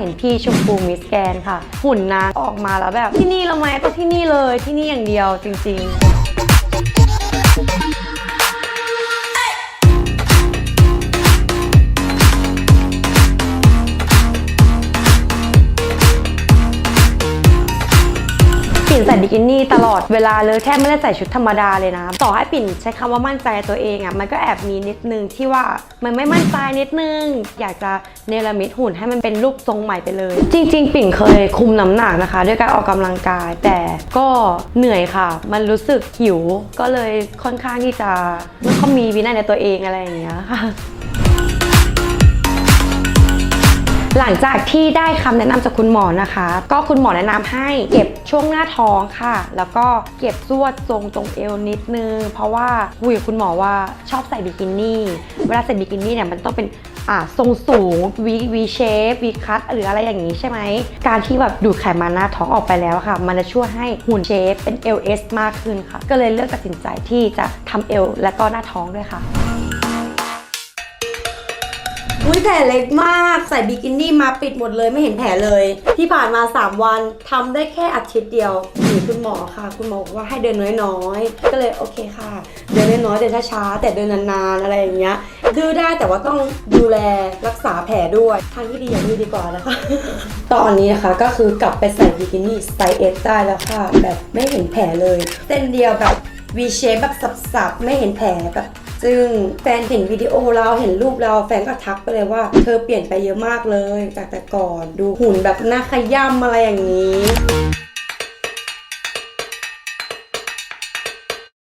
เห็นพี่ชมพูมิสแกนค่ะ หุ่นนางออกมาแล้วแบบที่นี่เราไหมต้องที่นี่เลยที่นี่อย่างเดียวจริง ๆ นใส่บิกินี่ตลอดเวลาเลยแทบไม่ได้ใส่ชุดธรรมดาเลยนะ ต่อให้ปิ่นใช้คำว่ามั่นใจตัวเองอะ่ะมันก็แอบมีนิดนึงที่ว่ามันไม่มั่นใจนิดนึง อยากจะเนรมิตหุ่นให้มันเป็นรูปทรงใหม่ไปเลย จริง ๆ ปิ่นเคยคุมน้ำหนักนะคะ ด้วยการออกกำลังกาย แต่ก็เหนื่อยค่ะ มันรู้สึกหิวก็เลยค่อนข้างที่จะไม่ค่อยมีวินัยในตัวเองอะไรอย่างเงี้ยค่ะ หลังจากที่ได้คำแนะนำจากคุณหมอนะคะ ก็คุณหมอแนะนำให้เก็บช่วงหน้าท้องค่ะ แล้วก็เก็บสวดทรงตรงเอวนิดนึง เพราะว่าคุยกับคุณหมอว่าชอบใส่บิกินี่เวลาใส่บิกินี่เนี่ยมันต้องเป็นอ่าทรงสูงวีวีเชฟวีคัตหรืออะไรอย่างนี้ใช่ไหม การที่แบบดูดไขมันหน้าท้องออกไปแล้วค่ะ มันจะช่วยให้หุ่นเชฟเป็น LS มากขึ้นค่ะ ก็เลยเลือกตัดสินใจที่จะทำเอวและก็หน้าท้องด้วยค่ะ อุ้ยแผลเล็กมาก ใส่บิกินี่มาปิดหมดเลยไม่เห็นแผลเลย ที่ผ่านมา 3 วันทำได้แค่อาทิตย์เดียวหนีคุณหมอค่ะ คุณหมอบอกว่าให้เดินน้อยๆ ก็เลยโอเคค่ะ เดินน้อยๆเดินช้าๆแต่เดินนานๆอะไรอย่างเงี้ยดื้อได้แต่ว่าต้องดูแลรักษาแผลด้วย ทางที่ดีอย่างนี้ดีกว่านะคะ ตอนนี้นะคะก็คือกลับไปใส่บิกินี่ไซส์เอสได้แล้วค่ะ แบบไม่เห็นแผลเลย เส้นเดียวแบบ V shape แบบสับๆ ไม่เห็นแผลแบบ ซึ่งแฟนเห็นวิดีโอเราเห็นรูปเราแฟนก็ทักไปเลยว่า เธอเปลี่ยนไปเยอะมากเลย จากแต่ก่อนดูหุ่นแบบหน้าขย่ำอะไรอย่างนี้